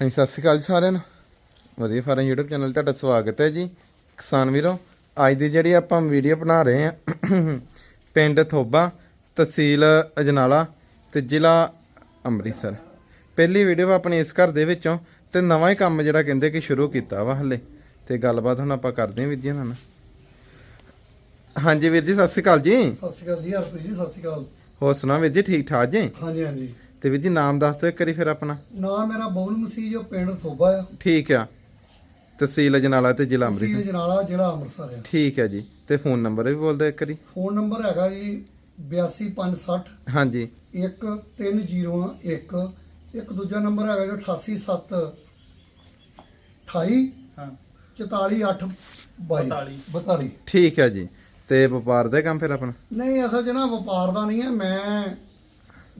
ਹਾਂਜੀ ਸਤਿ ਸ਼੍ਰੀ ਅਕਾਲ ਜੀ ਸਾਰਿਆਂ ਨੂੰ। ਵਧੀਆ ਫਾਰਮ YouTube ਚੈਨਲ ਤੁਹਾਡਾ ਸਵਾਗਤ ਹੈ ਜੀ। ਕਿਸਾਨ ਵੀਰੋ ਅੱਜ ਦੀ ਜਿਹੜੀ ਆਪਾਂ ਵੀਡੀਓ ਬਣਾ ਰਹੇ ਹਾਂ ਪਿੰਡ ਥੋਬਾ ਤਹਿਸੀਲ ਅਜਨਾਲਾ ਤੇ ਜ਼ਿਲ੍ਹਾ ਅੰਮ੍ਰਿਤਸਰ। ਪਹਿਲੀ ਵੀਡੀਓ ਆਪਣੀ ਇਸ ਘਰ ਦੇ ਵਿੱਚੋਂ ਤੇ ਨਵਾਂ ਹੀ ਕੰਮ ਜਿਹੜਾ ਕਹਿੰਦੇ ਕਿ ਸ਼ੁਰੂ ਕੀਤਾ ਵਾ ਹਲੇ। ਤੇ ਗੱਲਬਾਤ ਹੁਣ ਆਪਾਂ ਕਰਦੇ ਹਾਂ ਵੀਰ ਜੀ ਨਾਲ। ਹਾਂਜੀ ਵੀਰ ਜੀ ਸਤਿ ਸ਼੍ਰੀ ਅਕਾਲ ਜੀ। ਸਤਿ ਸ਼੍ਰੀ ਅਕਾਲ ਜੀ ਹਰਪ੍ਰੀਤ ਜੀ ਸਤਿ ਸ਼੍ਰੀ ਅਕਾਲ। ਹੋਰ ਸੁਣਾ ਵੀਰ ਜੀ ਠੀਕ ਠਾਕ ਜੀ? ਹਾਂਜੀ ਹਾਂਜੀ। ਤੇ ਵੀਰ ਜੀ ਨਾਮ ਦੱਸ ਦਿਓ ਇੱਕ ਵਾਰੀ ਫਿਰ ਆਪਣਾ। ਨਾਮ ਮੇਰਾ ਬਬਲੂ ਮਸੀਹ ਜੋ ਪਿੰਡ ਥੋਬਾ ਆ। ਠੀਕ ਆ। ਤਹਿਸੀਲ ਅਜਨਾਲਾ ਤੇ ਜ਼ਿਲ੍ਹਾ ਅੰਮ੍ਰਿਤਸਰ। ਤਹਿਸੀਲ ਜਨਾਲਾ ਜ਼ਿਲ੍ਹਾ ਅੰਮ੍ਰਿਤਸਰ ਆ। ਠੀਕ ਹੈ ਜੀ। ਤੇ ਫੋਨ ਨੰਬਰ ਵੀ ਬੋਲ ਦਿਓ ਇੱਕ ਵਾਰੀ। ਫੋਨ ਨੰਬਰ ਹੈਗਾ ਜੀ 82560 ਹਾਂਜੀ। 1301 ਇੱਕ। ਦੂਜਾ ਨੰਬਰ ਹੈਗਾ ਜੋ 887 28 ਹਾਂ। 448 42 42 ਠੀਕ ਹੈ ਜੀ। ਤੇ ਵਪਾਰ ਦਾ ਕੰਮ ਫਿਰ ਆਪਣਾ? ਨਹੀਂ ਅਸਲ 'ਚ ਨਾ ਵਪਾਰ ਦਾ ਨਹੀਂ ਹੈ। ਮੈਂ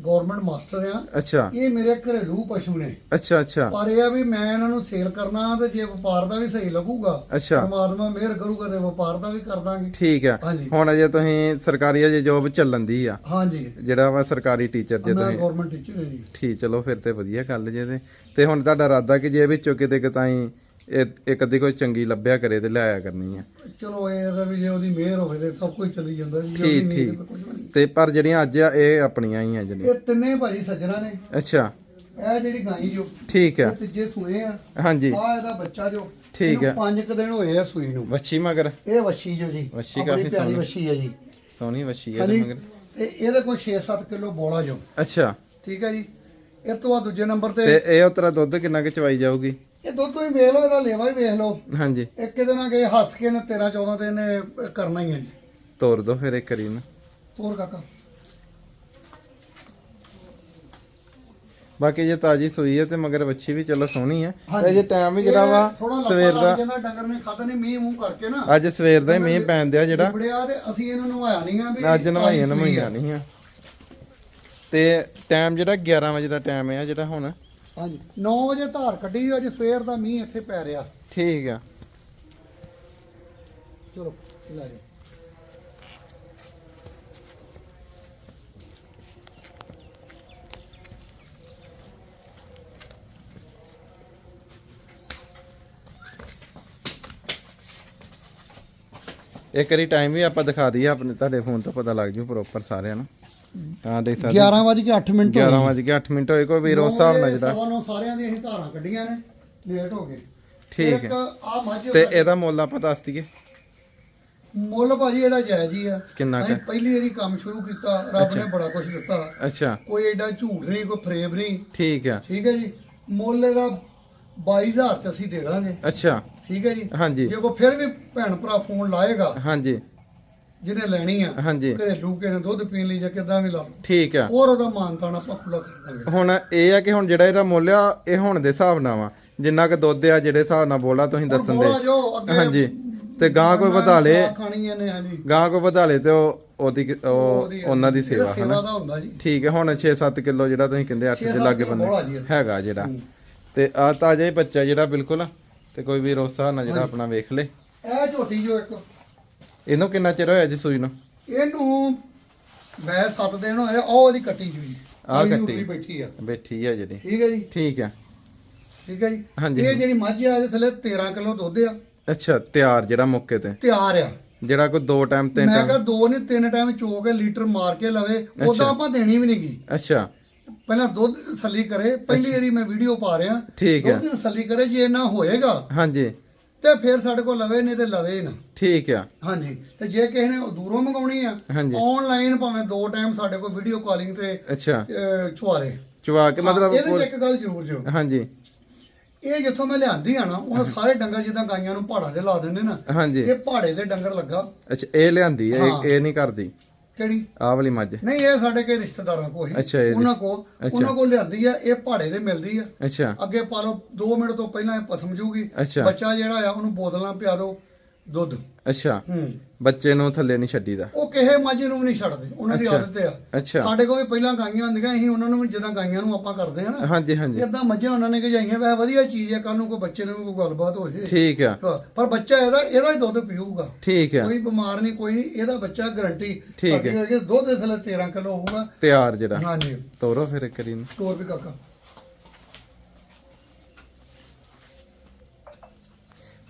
ਗਵਰਨਮੈਂਟ ਮਾਸਟਰ ਆ। ਅੱਛਾ। ਇਹ ਮੇਰੇ ਘਰੇਲੂ ਪਸ਼ੂ ਨੇ। ਅੱਛਾ ਅੱਛਾ। ਪਰ ਇਹ ਆ ਵੀ ਮੈਂ ਇਹਨਾਂ ਨੂੰ ਸੇਲ ਕਰਨਾ ਤੇ ਜੇ ਵਪਾਰ ਦਾ ਵੀ ਸਹੀ ਲੱਗੂਗਾ ਅੱਛਾ। ਪਰਮਾਤਮਾ ਮਿਹਰ ਕਰੂਗਾ ਤੇ ਵਪਾਰ ਦਾ ਵੀ ਕਰ ਦਾਂਗੇ। ਠੀਕ ਹਾਂਜੀ। ਹੁਣ ਅਜੇ ਤੁਸੀਂ ਸਰਕਾਰੀ ਅਜੇ ਜੋਬ ਚੱਲਣ ਦੀ ਆ। ਹਾਂਜੀ। ਜਿਹੜਾ ਵਾ ਸਰਕਾਰੀ ਟੀਚਰ ਜੇ ਮੈਂ ਤੁਸੀਂ ਗਵਰਨਮੈਂਟ ਟੀਚਰ ਹਾਂ ਜੀ। ਠੀਕ ਚਲੋ ਫਿਰ ਤੇ ਵਧੀਆ ਗੱਲ ਜੇ ਤੇ। ਤੇ ਹੁਣ ਤੁਹਾਡਾ ਇਰਾਦਾ ਕਿ ਜੇ ਵਿੱਚੋਂ ਕਿਤੇ ਕਿਤਾਈ ਇੱਕ ਅੱਧੀ ਕੋਈ ਚੰਗੀ ਲੱਭਿਆ ਕਰੇ ਤੇ ਲਿਆਇਆ ਕਰਨੀ ਆ। ਚਲੋ ਇਹ ਤਾਂ ਵੀ ਜੇ ਉਹਦੀ ਮਿਹਰ ਹੋਵੇ ਤੇ ਸਭ ਕੁਝ ਚੱਲੀ ਜਾਂਦਾ ਜੀ ਜੇ ਠੀਕ, ਠੀਕ। ਤੇ ਕੁਝ ਵੀ ਨਹੀਂ। ਤੇ ਪਰ ਜਿਹੜੀਆਂ ਅੱਜ ਆ ਇਹ ਆਪਣੀਆਂ ਹੀ ਆ ਜਿਹੜੀਆਂ। ਇਹ ਤਿੰਨੇ ਭਾਜੀ ਸੱਜਣਾ ਨੇ। ਅੱਛਾ। ਇਹ ਜਿਹੜੀ ਗਾਈ ਜੋ ਠੀਕ ਇਹ ਆ ਤੀਜੇ ਸੂਏ ਆ। ਹਾਂਜੀ। ਆ ਇਹਦਾ ਬੱਚਾ ਜੋ ਠੀਕ ਇਹਨੂੰ ਹੈ। ਪੰਜ ਕੁ ਦਿਨ ਹੋਏ ਆ ਸੂਈ ਨੂੰ। ਵੱਛੀ ਮਗਰ। ਇਹ ਵੱਛੀ ਜੋ ਜੀ ਵੱਛੀ ਆਪਣੀ ਕਾਫੀ ਪਿਆਰੀ ਸੋਹਣੀ। ਵੱਛੀ ਹੈ ਜੀ। ਸੋਹਣੀ ਵੱਛੀ ਹਾਂਜੀ। ਮਗਰ। ਤੇ ਇਹਦੇ ਕੋਲ 6-7 ਕਿਲੋ ਬੋਲਾ ਜੋ। ਅੱਛਾ। ਠੀਕ ਹੈ ਜੀ। ਇਹ ਤੋਂ ਬਾਅਦ ਦੂਜੇ ਨੰਬਰ ਤੇ ਤੇ ਇਹ ਉਤਰਾ ਦੁੱਧ ਕਿੰਨਾ ਕਿ ਚਵਾਈ ਜਾਊਗੀ? ਇਹ ਦੁੱਧ ਤੋਂ ਹੀ ਵੇਖ ਲਓ ਇਹਦਾ ਲੇਵਾ ਹੀ ਵੇਖ ਲਓ। ਹਾਂਜੀ। ਇੱਕ ਇਹਦੇ ਨਾਲ ਗਏ ਹੱਸ ਕੇ ਨੇ 13 14 ਤੇ ਇਹਨੇ ਕਰਨਾ ਹੀ ਹੈ ਜੀ। ਤੋਰ ਦੋ ਫਿਰ ਇੱਕ ਵਾਰੀ ਨਾ ਹੋਰ ਕਾਕਾ। ਬਾਕੀ ਜੇ ਤਾਜੀ ਸੂਈ ਹੈ ਤੇ ਮਗਰ ਵੱਛੀ ਵੀ ਚਲੋ ਸੋਹਣੀ ਹੈ। ਤੇ ਜੇ ਟਾਈਮ ਵੀ ਜਿਹੜਾ ਵਾ ਸਵੇਰ ਦਾ ਜਾਂਦਾ ਡੰਗਰ ਨੇ ਖਾਦਾ ਨਹੀਂ ਮੀਂਹ ਮੂੰਹ ਕਰਕੇ ਨਾ। ਅੱਜ ਸਵੇਰ ਦਾ ਹੀ ਮੀਂਹ ਪੈਣ ਦਿਆ ਜਿਹੜਾ। ਲਿਬੜਿਆ ਤੇ ਅਸੀਂ ਇਹਨੂੰ ਨਵਾਇਆ ਨਹੀਂ ਆ ਵੀ ਅੱਜ ਨਵਾਈਆਂ ਨਵਾਈਆਂ। ਨਹੀਂ ਆ। ਤੇ ਟਾਈਮ ਜਿਹੜਾ 11 ਵਜੇ ਦਾ ਟਾਈਮ ਹੈ ਜਿਹੜਾ ਹੁਣ। ਹਾਂਜੀ। 9 ਵਜੇ ਧਾਰ ਕੱਢੀ ਅੱਜ ਸਵੇਰ ਦਾ ਮੀਂਹ ਇੱਥੇ ਪੈ ਰਿਹਾ। ਠੀਕ ਆ। ਚਲੋ ਲੈ ਜਾਓ। ਇੱਕ ਵਾਰੀ ਟਾਈਮ ਵੀ ਆਪਾਂ ਦਿਖਾ ਦਈਏ ਆਪਣੇ ਤੁਹਾਡੇ ਫੋਨ ਤੋਂ ਪਤਾ ਲੱਗ ਜੂ ਪ੍ਰੋਪਰ ਸਾਰਿਆਂ ਨੂੰ। ਹਾਂ ਦੇਖ ਸਕਦੇ 11 ਵਜੇ ਕੇ 8 ਮਿੰਟ 11 ਵਜੇ ਕੇ 8 ਮਿੰਟ ਹੋਏ ਕੋਈ ਵੀਰ ਉਸ ਹਿਸਾਬ ਨਾਲ ਨੌ ਸਾਰਿਆਂ ਦੀ ਅਸੀਂ ਧਾਰਾਂ ਕੱਢੀਆਂ ਨੇ ਲੇਟ ਹੋ ਗਏ। ਠੀਕ ਇੱਕ ਆ ਮੱਝ ਤੇ ਇਹਦਾ ਮੁੱਲ ਆਪਾਂ ਦੱਸ ਦਈਏ। ਮੁੱਲ ਭਾਜੀ ਇਹਦਾ ਜਾਇਜ਼ ਹੀ ਆ। ਕਿੰਨਾ ਕੁ? ਪਹਿਲੀ ਵਾਰੀ ਕੰਮ ਸ਼ੁਰੂ ਕੀਤਾ ਰੱਬ ਨੇ ਬੜਾ ਕੁਝ ਦਿੱਤਾ। ਅੱਛਾ। ਕੋਈ ਐਡਾ ਝੂਠ ਨਹੀਂ ਕੋਈ ਫਰੇਬ ਨਹੀਂ। ਠੀਕ ਆ। ਠੀਕ ਹੈ ਜੀ। ਮੁੱਲ ਇਹਦਾ 22000 ਚ ਅਸੀਂ ਦੇ ਦਾਂਗੇ। ਅੱਛਾ। ਠੀਕ ਹੈ ਜੀ। ਹਾਂਜੀ। ਜੇ ਕੋ ਫਿਰ ਵੀ ਭੈਣ ਭਰਾ ਫੋਨ ਲਾਏਗਾ ਹਾਂਜੀ। ਜਿਹਨੇ ਲੈਣੀ ਆ ਹਾਂਜੀ। ਘਰੇਲੂ ਕੇ ਨੇ ਦੁੱਧ ਪੀਣ ਲਈ ਜਾਂ ਕਿਦਾਂ ਵੀ ਲਾ ਲਓ। ਠੀਕ ਆ। ਹੋਰ ਉਹਦਾ ਮਾਨਤਾਨ ਆਪਾਂ ਖੁੱਲਾ ਕਰ ਦਾਂਗੇ। ਹੁਣ ਇਹ ਆ ਕਿ ਹੁਣ ਜਿਹੜਾ ਇਹਦਾ ਮੁੱਲ ਆ ਇਹ ਹੁਣ ਦੇ ਹਿਸਾਬ ਨਾਲ ਵਾ। ਜਿੰਨਾ ਕੁ ਦੁੱਧ ਆ ਜਿਹੜੇ ਹਿਸਾਬ ਨਾਲ ਬੋਲਾ ਤੁਸੀਂ ਦੱਸਣ ਦੇ। ਹਾਂਜੀ। ਤੇ ਗਾਂ ਕੋਈ ਵਧਾ ਲੇ। ਗਾਂ ਕੋਈ ਵਧਾ ਲੇ ਤੇ ਉਹ ਉਹਦੀ ਉਹਨਾਂ ਦੀ ਸੇਵਾ ਹਨਾ? ਠੀਕ ਹੈ ਹੁਣ 6-7 ਕਿਲੋ ਜਿਹੜਾ ਤੁਸੀਂ ਕਹਿੰਦੇ 8 ਛੇ ਦੇ ਲਾਗੇ ਬੰਦੇ। ਹੈਗਾ ਜਿਹੜਾ। ਤੇ ਆ ਤਾਜ਼ਾ ਹੀ ਬੱਚਾ ਜਿਹੜਾ ਬਿਲਕੁਲ। ਤੇ ਕੋਈ ਵੀ ਰੋਸਾ ਨਾ ਜਿਹੜਾ ਆਪਣਾ ਵੇਖ ਲੇ। ਇਹ ਝੋਟੀ ਜੋ ਇੱਕ ਇਹਨੂੰ ਕਿੰਨਾ ਚਿਰ ਹੋਇਆ ਜੀ ਸੂਈ ਨੂੰ? ਇਹਨੂੰ ਮੈਂ 7 ਦਿਨ ਹੋਏ ਉਹ ਉਹਦੀ ਕੱਟੀ ਜੂਈ ਆਹ ਕੱਟੀ। ਬੈਠੀ ਆ। ਬੈਠੀ ਆ ਜਿਹੜੀ। ਠੀਕ ਹੈ ਜੀ? ਠੀਕ ਆ। ਠੀਕ ਹੈ ਜੀ? ਹਾਂਜੀ। ਇਹ ਜਿਹੜੀ ਮੱਝ ਆ ਇਹਦੇ ਥੱਲੇ 13 ਕਿਲੋ ਦੁੱਧ ਆ। ਅੱਛਾ ਤਿਆਰ ਜਿਹੜਾ ਮੌਕੇ ਤੇ? ਤਿਆਰ ਆ। ਜਿਹੜਾ ਕੋਈ ਦੋ ਟਾਈਮ ਤਿੰਨ ਮੈਂ ਟਾਈਮ? ਕਿਹਾ ਦੋ ਨੇ ਤਿੰਨ ਟਾਈਮ ਚੋ ਕੇ ਲੀਟਰ ਮਾਰ ਕੇ ਲਵੇ ਉਹਦਾ ਆਪਾਂ ਦੇਣੀ ਵੀ ਨਹੀਂਗੀ। ਅੱਛਾ। ਪਹਿਲਾਂ ਦੁੱਧ ਤਸੱਲੀ ਕਰੇ ਪਹਿਲੀ ਵਾਰੀ ਮੈਂ ਵੀਡੀਓ ਪਾ ਰਿਹਾ। ਠੀਕ ਹੈ ਦੁੱਧ ਦੀ ਤਸੱਲੀ ਕਰੇ ਜੇ ਨਾ ਹੋਏਗਾ। ਹਾਂਜੀ। ਤੇ ਫਿਰ ਸਾਡੇ ਕੋਲ ਲਵੇ ਨਹੀਂ ਤੇ ਲਵੇ ਨਾ। ਠੀਕ ਆ। ਹਾਂਜੀ। ਤੇ ਜੇ ਕਿਸੇ ਨੇ ਦੂਰੋਂ ਮੰਗਾਉਣੀ ਆ ਹਾਂਜੀ। ਆਨਲਾਈਨ ਭਾਵੇਂ ਦੋ ਟਾਈਮ ਸਾਡੇ ਕੋਲ ਵੀਡੀਓ ਕਾਲਿੰਗ ਤੇ ਅੱਛਾ। ਅਹ, ਚੁਆਰੇ ਚਵਾ ਕੇ ਮਤਲਬ ਇਹਦੇ 'ਚ ਇੱਕ ਗੱਲ ਜ਼ਰੂਰ ਜੋ ਹਾਂਜੀ। ਇਹ ਜਿੱਥੋਂ ਮੈਂ ਲਿਆਂਦੀ ਆ ਨਾ ਉਹ ਸਾਰੇ ਡੰਗਰ ਜਿੱਦਾਂ ਗਾਈਆਂ ਨੂੰ ਪਹਾੜਾ ਦੇ ਲਾ ਦਿੰਦੇ ਨਾ ਹਾਂਜੀ। ਇਹ ਪਹਾੜੇ ਦੇ ਡੰਗਰ ਲੱਗਾ। ਅੱਛਾ ਇਹ ਲਿਆਂਦੀ ਹੈ ਹਾਂ। ਇਹ- ਇਹ ਨਹੀਂ ਕਰਦੀ। ਕਿਹੜੀ? ਆਹ ਵਾਲੀ ਮੱਝ। ਨਹੀਂ ਇਹ ਸਾਡੇ ਕੇ ਰਿਸ਼ਤੇਦਾਰਾਂ ਕੋਲ ਹੀ। ਅੱਛਾ। ਉਹਨਾਂ ਕੋ ਅੱਛਾ। ਉਹਨਾਂ ਕੋਲ ਲਿਆਂਦੀ ਆ ਇਹ ਪਹਾੜੇ ਦੇ ਮਿਲਦੀ ਆ। ਅੱਛਾ। ਅੱਗੇ ਪਾ ਲਓ 2 ਮਿੰਟ ਤੋਂ ਪਹਿਲਾਂ ਇਹ ਪਸਮ ਜੂਗੀ। ਅੱਛਾ। ਬੱਚਾ ਜਿਹੜਾ ਆ ਉਹਨੂੰ ਬੋਤਲਾਂ ਪਿਆ ਦਿਓ। ਦੁੱਧ। ਅੱਛਾ। ਹੂੰ। ਬੱਚੇ ਨੂੰ ਥੱਲੇ ਨਹੀਂ ਛੱਡੀਦਾ। ਉਹ ਕਿਸੇ ਮੱਝ ਨੂੰ ਵੀ ਨਹੀਂ ਛੱਡਦੇ। ਉਹਨਾਂ ਦੀ ਅੱਛਾ। ਆਦਤ ਆ। ਅੱਛਾ। ਸਾਡੇ ਕੋਲ ਵੀ ਪਹਿਲਾਂ ਗਾਈਆਂ ਹੁੰਦੀਆਂ ਅਸੀਂ ਉਹਨਾਂ ਨੂੰ ਵੀ ਜਿੱਦਾਂ ਗਾਈਆਂ ਨੂੰ ਆਪਾਂ ਕਰਦੇ ਆ ਨਾ। ਹਾਂਜੀ ਹਾਂਜੀ। ਇਦਾਂ ਮੱਝਾਂ ਉਹਨਾਂ ਨੇ ਗਜਾਈਆਂ ਵੈ ਵਧੀਆ ਚੀਜ਼ ਆ ਕੱਲ ਨੂੰ ਕੋਈ ਬੱਚੇ ਨੂੰ ਕੋਈ ਗੱਲਬਾਤ ਹੋ ਜੇ। ਠੀਕ ਆ। ਹਾਂ, ਪਰ ਬੱਚਾ ਇਹਦਾ ਇਹਦਾ ਹੀ ਦੁੱਧ ਪੀਊਗਾ। ਠੀਕ ਆ। ਕੋਈ ਬਿਮਾਰ ਨਹੀਂ ਕੋਈ ਨਹੀਂ ਇਹਦਾ ਬੱਚਾ ਗਰੰਟੀ ਠੀਕ ਹੈ। ਦੁੱਧ ਦੇ ਥੱਲੇ 13 ਕਿਲੋ ਹੋਊਗਾ। ਤਿਆਰ ਜਿਹੜਾ। ਹਾਂਜੀ। ਤੋਰੋ ਫਿਰ ਇੱਕ ਵਾਰੀ ਨੂੰ ਸਟੋਰ ਵੀ ਕਾਕਾ।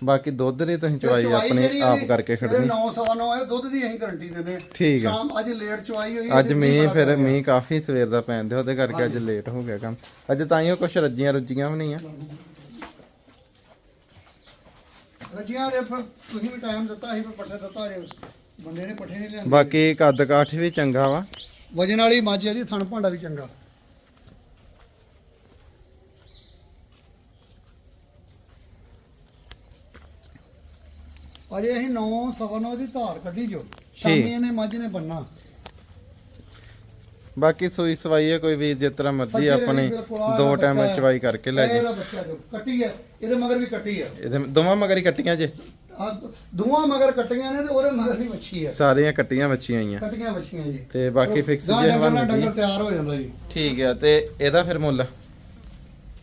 ਬਾਕੀ ਦੁੱਧ ਦੀ ਤੁਸੀਂ ਚਵਾਈ ਆਪਣੀ ਆਪ ਕਰਕੇ ਖੜਨੀ 9 ਸਵਾ 9 ਹੈ ਦੁੱਧ ਦੀ ਅਸੀਂ ਗਾਰੰਟੀ ਦਿੰਦੇ ਹਾਂ। ਠੀਕ ਆ। ਸ਼ਾਮ ਅੱਜ ਲੇਟ ਚਵਾਈ ਹੋਈ ਹੈ ਅੱਜ ਮੀਂਹ ਫਿਰ। ਮੀਂਹ ਕਾਫੀ ਸਵੇਰ ਦਾ ਪੈਂਦੇ ਉਹਦੇ ਕਰਕੇ ਅੱਜ ਲੇਟ ਹੋ ਗਿਆ ਕੰਮ। ਅੱਜ ਤਾਈਓ ਕੁਛ ਰੱਜੀਆਂ ਰੁੱਜੀਆਂ ਵੀ ਨਹੀਂ ਆ। ਰੱਜੀਆਂ ਦੇ ਫਿਰ ਤੁਸੀਂ ਵੀ ਟਾਈਮ ਦਿੱਤਾ ਸੀ ਫਿਰ ਪੱਠੇ ਦਿੱਤਾ ਜੇ। ਬੰਦੇ ਨੇ ਪੱਠੇ ਨਹੀਂ ਲਿਆਂਦੇ। ਬਾਕੀ ਕੱਦ ਕਾਠ ਵੀ ਚੰਗਾ ਵਾ। ਵਜਨ ਵਾਲੀ ਮੱਝ ਹੈ ਜੀ ਥਣ ਭਾਂਡਾ ਵੀ ਚੰਗਾ। ਅਜੇ ਅਸੀਂ 9 ਸਵਾ 9 ਦੀ ਧਾਰ ਕੱਢੀ ਜੋ। ਸ਼ਾਮੀ ਇਹਨੇ ਮੱਝ ਨੇ ਬੰਨਾ ਬਾਕੀ ਸੂਈ ਸਵਾਈ ਹੈ ਕੋਈ ਵੀ ਜਿਸ ਤਰ੍ਹਾਂ ਮਰਜ਼ੀ ਆਪਣੀ ਦੋ ਟਾਈਮ ਹੈ। ਚਵਾਈ ਕਰਕੇ ਲੈ ਜੇ। ਇਹਦਾ ਬੱਚਾ ਜੋ ਕੱਟੀ ਹੈ ਇਹਦੇ ਮਗਰ ਵੀ ਕੱਟੀ ਹੈ। ਇਹਦੇ ਦੋਵਾਂ ਮਗਰ ਹੀ ਕੱਟੀਆਂ ਜੇ। ਦੋਵਾਂ ਮਗਰ ਕੱਟੀਆਂ ਨੇ ਤੇ ਉਹਦੇ ਮਗਰ ਵੀ ਵੱਛੀ ਹੈ। ਸਾਰੀਆਂ ਕੱਟੀਆਂ ਬੱਚੀਆਂ ਆਈਆਂ। ਕੱਟੀਆਂ ਵੱਛੀਆਂ ਜੀ। ਤੇ ਬਾਕੀ ਫਿਕਸ ਜੇ ਹਵਾਨੇ ਡੰਗਰ ਤਿਆਰ ਹੋ ਜਾਂਦਾ ਜੀ। ਠੀਕ ਆ ਤੇ ਇਹਦਾ ਫਿਰ ਮੁੱਲ?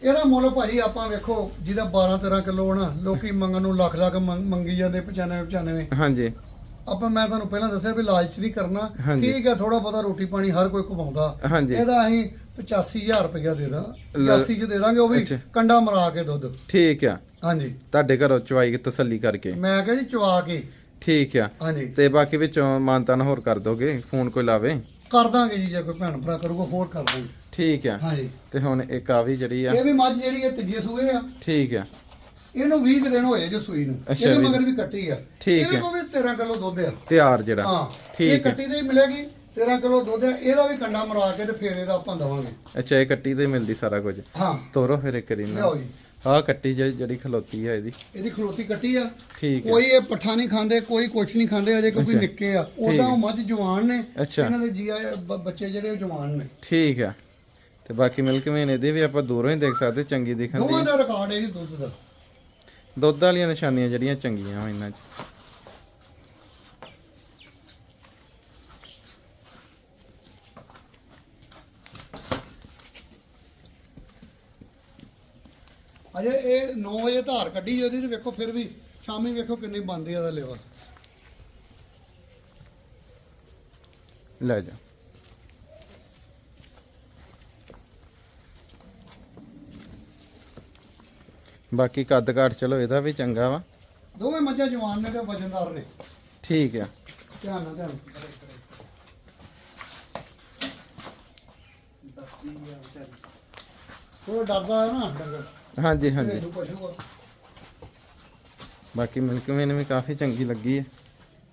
ਇਹਦਾ ਮੁੱਲ ਭਾਜੀ ਆਪਾਂ ਵੇਖੋ ਜਿਹਦਾ 12 13 ਕਿਲੋ ਨਾ ਲੋਕੀ ਮੰਗਣ ਨੂੰ ਲੱਖ ਲੱਖ ਮੰਗ- ਮੰਗੀ ਜਾਂਦੇ 95 95 ਹਾਂਜੀ। ਆਪਾਂ ਮੈਂ ਤੁਹਾਨੂੰ ਪਹਿਲਾਂ ਦੱਸਿਆ ਵੀ ਲਾਲਚ ਨਹੀਂ ਕਰਨਾ। ਹਾਂਜੀ। ਠੀਕ ਹੈ ਥੋੜਾ ਬਹੁਤਾ ਰੋਟੀ ਪਾਣੀ ਹਰ ਕੋਈ ਕਮਾਉਂਦਾ ਹਾਂਜੀ। ਇਹਦਾ ਅਸੀਂ 85000 ਰੁਪਇਆ ਦੇ ਦਾਂ। ਲੈ- 85 ਚ ਦੇ ਦਾਂਗੇ ਉਹ ਵੀ ਅੱਛਾ। ਕੰਡਾ ਮਰਾ ਕੇ ਦੁੱਧ। ਠੀਕ ਆ। ਹਾਂਜੀ। ਤੁਹਾਡੇ ਘਰੋਂ ਚਵਾਈ ਤਸੱਲੀ ਕਰਕੇ। ਮੈਂ ਕਿਹਾ ਜੀ ਚਵਾ ਕੇ। ਠੀਕ ਆ। ਹਾਂਜੀ। ਤੇ ਬਾਕੀ ਵਿੱਚੋਂ ਮਾਨਤਾਨ ਹੋਰ ਕਰ ਦੋਗੇ? ਫੋਨ ਕੋਈ ਲਾਵੇ? ਕਰ ਦਾਂਗੇ ਜੀ ਜੇ ਕੋਈ ਭੈਣ ਭਰਾ ਕਰੂਗਾ ਹੋਰ ਕਰ ਦਾਂਗੇ। ਠੀਕ ਆ। ਹਾਂਜੀ। ਤੇ ਹੁਣ ਇੱਕ ਆ ਵੀ ਜਿਹੜੀ ਆ। ਇਹ ਵੀ ਮੱਝ ਜਿਹੜੀ ਹੈ ਤੀਜੇ ਸੂਏ ਆ। ਠੀਕ ਆ। ਇਹਨੂੰ 20 ਕੁ ਦਿਨ ਹੋਏ ਜੋ ਸੂਈ ਨੂੰ। ਅੱਛਾ, ਇਹਦੇ ਵੀਹ ਮਗਰ ਵੀ ਕੱਟੀ ਆ। ਠੀਕ ਇਹਦੇ ਹੈ। ਕੋਲ ਵੀ 13 ਕਿਲੋ ਦੁੱਧ ਆ। ਤਿਆਰ ਜਿਹੜਾ। ਹਾਂ। ਇਹ ਠੀਕ ਹੈ ਕੱਟੀ ਤੇ ਹੀ ਮਿਲੇਗੀ 13 ਕਿਲੋ ਦੁੱਧ ਆ। ਇਹਦਾ ਵੀ ਕੰਡਾ ਮਰਾ ਕੇ ਤੇ ਫੇਰ ਇਹਦਾ ਆਪਾਂ ਦਵਾਂਗੇ। ਅੱਛਾ ਇਹ ਕੱਟੀ ਤੇ ਮਿਲਦੀ ਸਾਰਾ ਕੁਝ। ਹਾਂ। ਤੋਰੋ ਫਿਰ ਇੱਕ ਰੀ ਲਿਆਓ ਜੀ। ਆਹ ਕੱਟੀ ਜਿਹੜੀ ਜਿਹੜੀ ਖਲੋਤੀ ਆ ਇਹਦੀ। ਇਹਦੀ ਖਲੋਤੀ ਕੱਟੀ ਆ। ਠੀਕ ਹੈ ਕੋਈ ਇਹ ਪੱਠਾ ਨਹੀਂ ਖਾਂਦੇ ਕੋਈ ਕੁਛ ਨਹੀਂ ਖਾਂਦੇ ਅਜੇ ਕਿਉਂਕਿ। ਨਿੱਕੇ ਆ। ਉਦਾਂ ਉਹ ਮੱਝ ਜਵਾਨ ਨੇ ਅੱਛਾ। ਇਹਨਾਂ ਦੇ ਜੀ ਆਏ ਬ- ਬੱਚੇ ਜਿਹੜੇ ਉਹ ਜਵਾਨ ਨੇ। ਠੀਕ ਆ। ਤੇ ਬਾਕੀ ਮਿਲਕ ਮੇਨ ਇਹਦੇ ਵੀ ਆਪਾਂ ਦੂਰੋਂ ਹੀ ਦੇਖ ਸਕਦੇ ਚੰਗੀ ਦਿਖਣ ਦੋਵਾਂ ਦੀ ਦਾ ਰਿਕਾਰਡ ਹੈ ਜੀ ਦੁੱਧ ਦਾ। ਦੁੱਧ ਵਾਲੀਆਂ ਨਿਸ਼ਾਨੀਆਂ ਜਿਹੜੀਆਂ ਚੰਗੀਆਂ ਵਾ ਇਹਨਾਂ 'ਚ। ਅਜੇ ਇਹ 9 ਵਜੇ ਧਾਰ ਕੱਢੀ ਜੀ ਉਹਦੀ ਤੇ ਵੇਖੋ ਫਿਰ ਵੀ ਸ਼ਾਮੀ ਵੇਖੋ ਕਿੰਨੀ ਬੰਦੀ ਆ ਦਾ ਲੇਵਾ ਲੈ ਜਾ। ਬਾਕੀ ਕੱਦ ਕਾਠ ਚਲੋ ਇਹਦਾ ਵੀ ਚੰਗਾ ਵਾ। ਦੋਵੇਂ ਮੱਝਾਂ ਜਵਾਨ ਨੇ ਤੇ ਵਜਨਦਾਰ ਨੇ। ਠੀਕ ਆ। ਧਿਆਨ ਨਾਲ ਧਿਆਨ ਉਹ ਡਰਦਾ ਹੈ ਨਾ ਡੰਗਰ। ਹਾਂਜੀ ਹਾਂਜੀ। ਘਰੇਲੂ ਪਸ਼ੂ ਆ ਬਾਕੀ ਮਿਲਕ ਮੇਨ ਵੀ ਕਾਫੀ ਚੰਗੀ ਲੱਗੀ ਹੈ।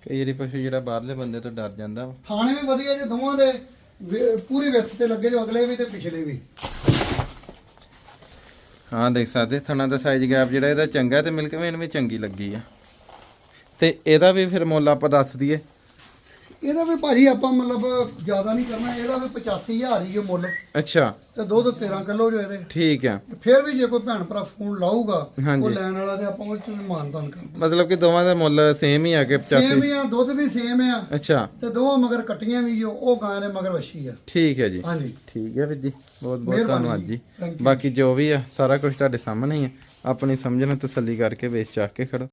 ਕਈ ਵਾਰੀ ਪਸ਼ੂ ਜਿਹੜਾ ਬਾਹਰਲੇ ਬੰਦੇ ਤੋਂ ਡਰ ਜਾਂਦਾ ਵਾ। ਥਾਣੇ ਵੀ ਵਧੀਆ ਜੇ ਦੋਵਾਂ ਦੇ ਵੀ- ਪੂਰੀ ਵਿੱਥ ਤੇ ਲੱਗੇ ਜੋ ਅਗਲੇ ਵੀ ਤੇ ਪਿਛਲੇ ਵੀ। ਹਾਂ ਦੇਖ ਸਕਦੇ ਥਣਾ ਦਾ ਸਾਈਜ਼ ਗੈਪ ਜਿਹੜਾ ਇਹਦਾ ਚੰਗਾ ਤੇ ਮਿਲਕ ਮੇਨ ਵੀ ਚੰਗੀ ਲੱਗੀ ਆ। ਤੇ ਇਹਦਾ ਵੀ ਫਿਰ ਮੁੱਲ ਆਪਾਂ ਦੱਸ ਦਈਏ। ਇਹਦਾ ਵੀ ਭਾਜੀ ਆਪਾਂ ਮਤਲਬ ਜ਼ਿਆਦਾ ਨਹੀਂ ਕਰਨਾ ਇਹਦਾ ਵੀ 85000 ਹੀ ਹੈ ਮੁੱਲ। ਅੱਛਾ। ਤੇ ਦੁੱਧ 13 ਕਿਲੋ ਜੋ ਇਹਦੇ। ਠੀਕ ਆ। ਫਿਰ ਵੀ ਜੇ ਕੋਈ ਭੈਣ ਭਰਾ ਫੋਨ ਲਾਊਗਾ ਹਾਂਜੀ। ਉਹ ਲੈਣ ਵਾਲਾ ਤੇ ਆਪਾਂ ਉਹ ਚ ਵੀ ਮਾਨਤਾਨ ਕਰਦੇ ਮਤਲਬ ਕਿ ਦੋਵਾਂ ਦਾ ਮੁੱਲ ਸੇਮ ਹੀ ਆ ਕਿ 85 ਸੇਮ ਹੀ ਆ ਦੁੱਧ ਵੀ ਸੇਮ ਆ। ਅੱਛਾ। ਤੇ ਦੋਵਾਂ ਮਗਰ ਕੱਟੀਆਂ ਵੀ ਜੋ ਉਹ ਗਾਂ ਦੇ ਮਗਰ ਵੱਛੀ ਆ। ਠੀਕ ਹੈ ਜੀ। ਹਾਂਜੀ। ਠੀਕ ਹੈ ਵੀਰ ਜੀ। ਬਹੁਤ ਬਹੁਤ ਮਿਹਰਬਾਨੀ ਧੰਨਵਾਦ ਜੀ। ਜੀ Thank you. ਬਾਕੀ ਜੋ ਵੀ ਆ ਸਾਰਾ ਕੁਝ ਤੁਹਾਡੇ ਸਾਹਮਣੇ ਹੀ ਆ। ਆਪਣੀ ਸਮਝ ਨਾਲ ਤਸੱਲੀ ਕਰਕੇ ਵੇਚ ਚਾਕ ਕੇ ਖੜੋ।